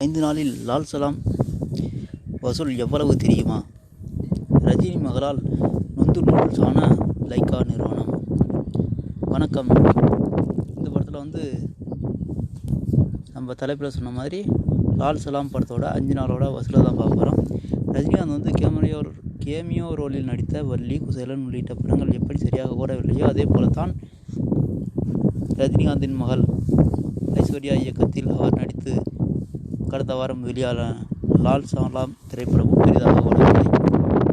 ஐந்து நாளில் லால் சலாம் வசூல் எவ்வளவு தெரியுமா? ரஜினி மகளால் நொந்து நூல் ஆன லைக்கா நிறுவனம். வணக்கம். இந்த படத்தில் வந்து நம்ம தலைப்பில் சொன்ன மாதிரி லால் சலாம் படத்தோட அஞ்சு நாளோட வசூலை தான் பார்க்க போகிறோம் ரஜினிகாந்த் வந்து கேமரையோ கேமியோ ரோலில் நடித்த வள்ளி குசேலன் உள்ளிட்ட படங்கள் எப்படி சரியாக ஓடவில்லையோ அதே போல தான் ரஜினிகாந்தின் மகள் ஐஸ்வர்யா இயக்கத்தில் அவர் நடித்து கடந்த வாரம் வெளியான லால் சாலாம் திரைப்படமும் பெரிதாக ஓடவில்லை.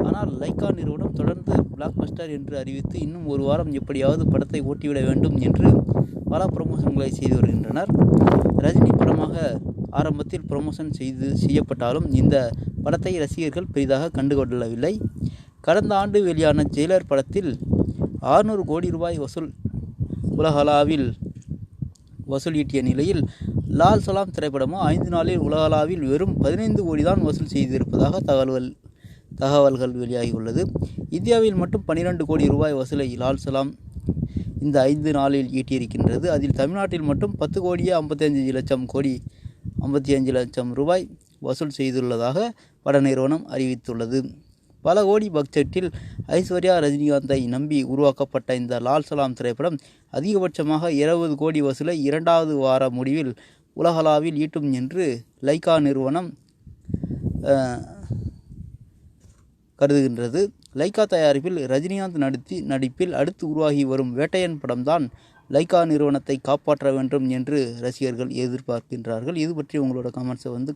ஆனால் லைக்கா நிறுவனம் தொடர்ந்து பிளாக் பஸ்டர் என்று அறிவித்து இன்னும் ஒரு வாரம் எப்படியாவது படத்தை ஓட்டிவிட வேண்டும் என்று பல ப்ரமோஷன்களை செய்து வருகின்றனர். ரஜினி படமாக ஆரம்பத்தில் ப்ரொமோஷன் செய்து செய்யப்பட்டாலும் இந்த படத்தை ரசிகர்கள் பெரிதாக கண்டுகொள்ளவில்லை. கடந்த ஆண்டு வெளியான ஜெயிலர் படத்தில் ஆறுநூறு கோடி ரூபாய் வசூல் உலகளாவில் வசூல் ஈட்டிய நிலையில் லால் சலாம் திரைப்படமோ ஐந்து நாளில் உலகளாவில் வெறும் பதினைந்து கோடி தான் வசூல் செய்திருப்பதாக தகவல்கள் தகவல்கள் வெளியாகியுள்ளது. இந்தியாவில் மட்டும் பன்னிரண்டு கோடி ரூபாய் வசூலை லால் சலாம் இந்த ஐந்து நாளில் ஈட்டியிருக்கின்றது. அதில் தமிழ்நாட்டில் மட்டும் பத்து கோடியே ஐம்பத்தஞ்சு லட்சம் கோடி ஐம்பத்தி அஞ்சு லட்சம் ரூபாய் வசூல் செய்துள்ளதாக பட நிறுவனம் அறிவித்துள்ளது. பல கோடி பட்ஜெட்டில் ஐஸ்வர்யா ரஜினிகாந்தை நம்பி உருவாக்கப்பட்ட இந்த லால் சலாம் திரைப்படம் அதிகபட்சமாக இருபது கோடி வசூலை இரண்டாவது வார முடிவில் உலகளாவில் ஈட்டும் என்று லைகா நிறுவனம் கருதுகின்றது. லைகா தயாரிப்பில் ரஜினிகாந்த் நடித்து நடிப்பில் அடுத்து உருவாகி வரும் வேட்டையன் படம்தான் லைகா நிறுவனத்தை காப்பாற்ற வேண்டும் என்று ரசிகர்கள் எதிர்பார்க்கின்றார்கள். இது பற்றி உங்களோட கமெண்ட்ஸை வந்து கம்